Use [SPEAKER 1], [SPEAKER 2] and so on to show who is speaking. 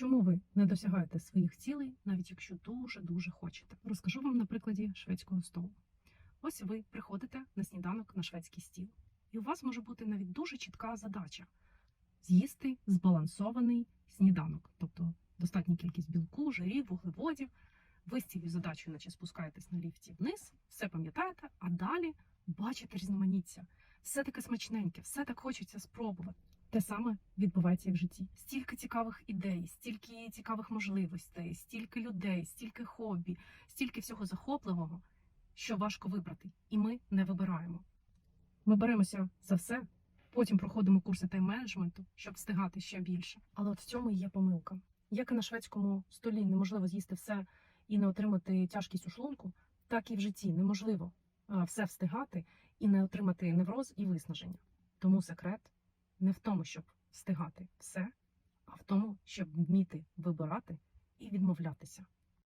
[SPEAKER 1] Чому ви не досягаєте своїх цілей, навіть якщо дуже дуже хочете? Розкажу вам на прикладі шведського столу. Ось ви приходите на сніданок на шведський стіл, і у вас може бути навіть дуже чітка задача з'їсти збалансований сніданок, тобто достатня кількість білку, жирів, вуглеводів. Ви з цією задачею, наче спускаєтесь на ліфті вниз, все пам'ятаєте, а далі бачите різноманіття. Все таке смачненьке, все так хочеться спробувати. Те саме відбувається і в житті. Стільки цікавих ідей, стільки цікавих можливостей, стільки людей, стільки хобі, стільки всього захопливого, що важко вибрати, і ми не вибираємо. Ми беремося за все, потім проходимо курси тайм-менеджменту, щоб встигати ще більше. Але от в цьому і є помилка. Як і на шведському столі неможливо з'їсти все і не отримати тяжкість у шлунку, так і в житті неможливо все встигати і не отримати невроз і виснаження. Тому секрет не в тому, щоб встигати все, а в тому, щоб вміти вибирати і відмовлятися.